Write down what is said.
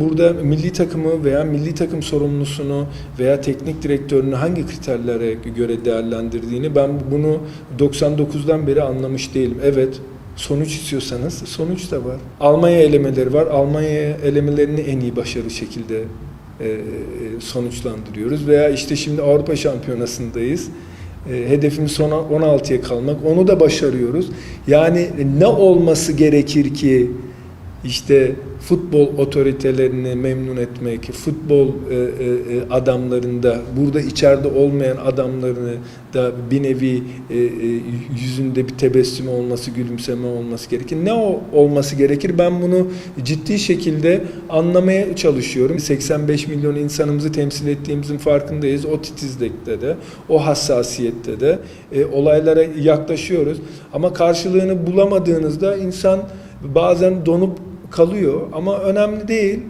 Burada milli takımı veya milli takım sorumlusunu veya teknik direktörünü hangi kriterlere göre değerlendirdiğini ben bunu 99'dan beri anlamış değilim. Evet sonuç istiyorsanız sonuç da var. Almanya elemeleri var. Almanya elemelerini en iyi başarılı şekilde e, e, sonuçlandırıyoruz. Veya işte şimdi Avrupa Şampiyonası'ndayız. E, hedefimiz sona 16'ya kalmak. Onu da başarıyoruz. Yani ne olması gerekir ki işte futbol otoritelerini memnun etmek, futbol e, e, e, adamlarında, burada içeride olmayan adamlarını da bir nevi yüzünde bir tebessüm olması, gülümseme olması gerekir. Ne olması gerekir? Ben bunu ciddi şekilde anlamaya çalışıyorum. 85 milyon insanımızı temsil ettiğimizin farkındayız. O titizlikte de, o hassasiyette de olaylara yaklaşıyoruz. Ama karşılığını bulamadığınızda insan bazen donup kalıyor ama önemli değil.